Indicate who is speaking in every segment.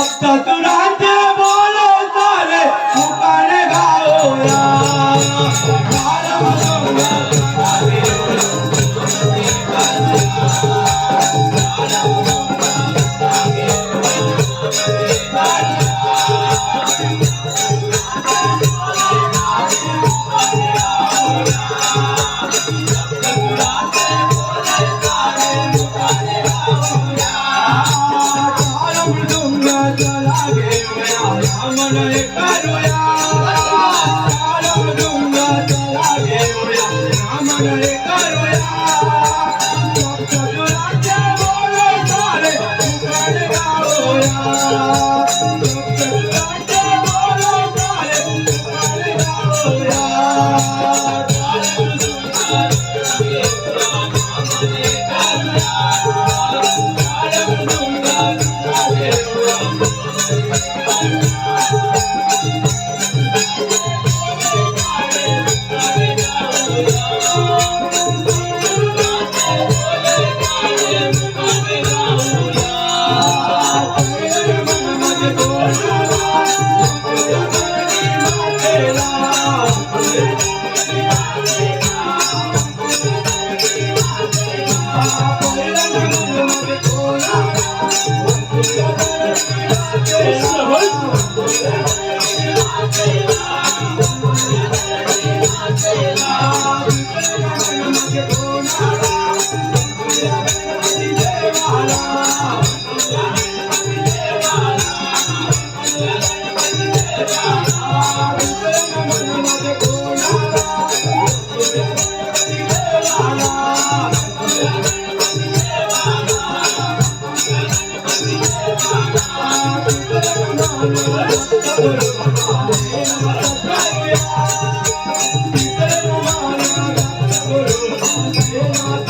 Speaker 1: Hasta durante Obrigado. Deus.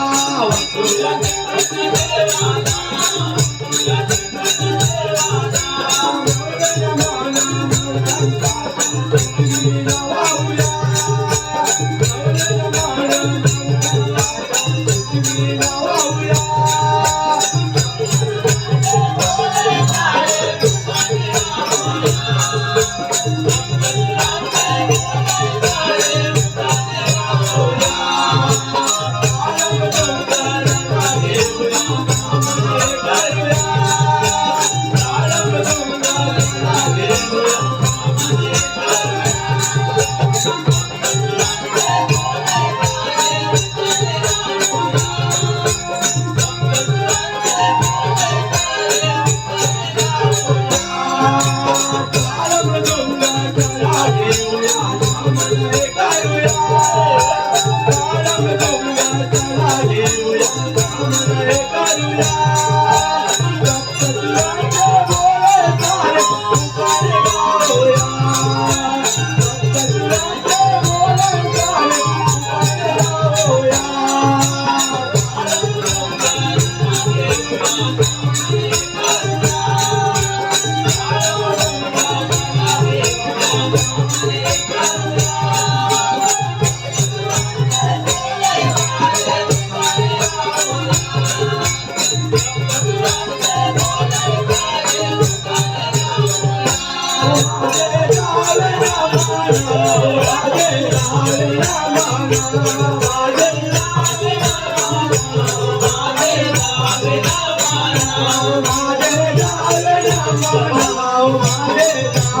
Speaker 1: करूया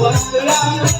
Speaker 1: What's the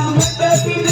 Speaker 1: I'm with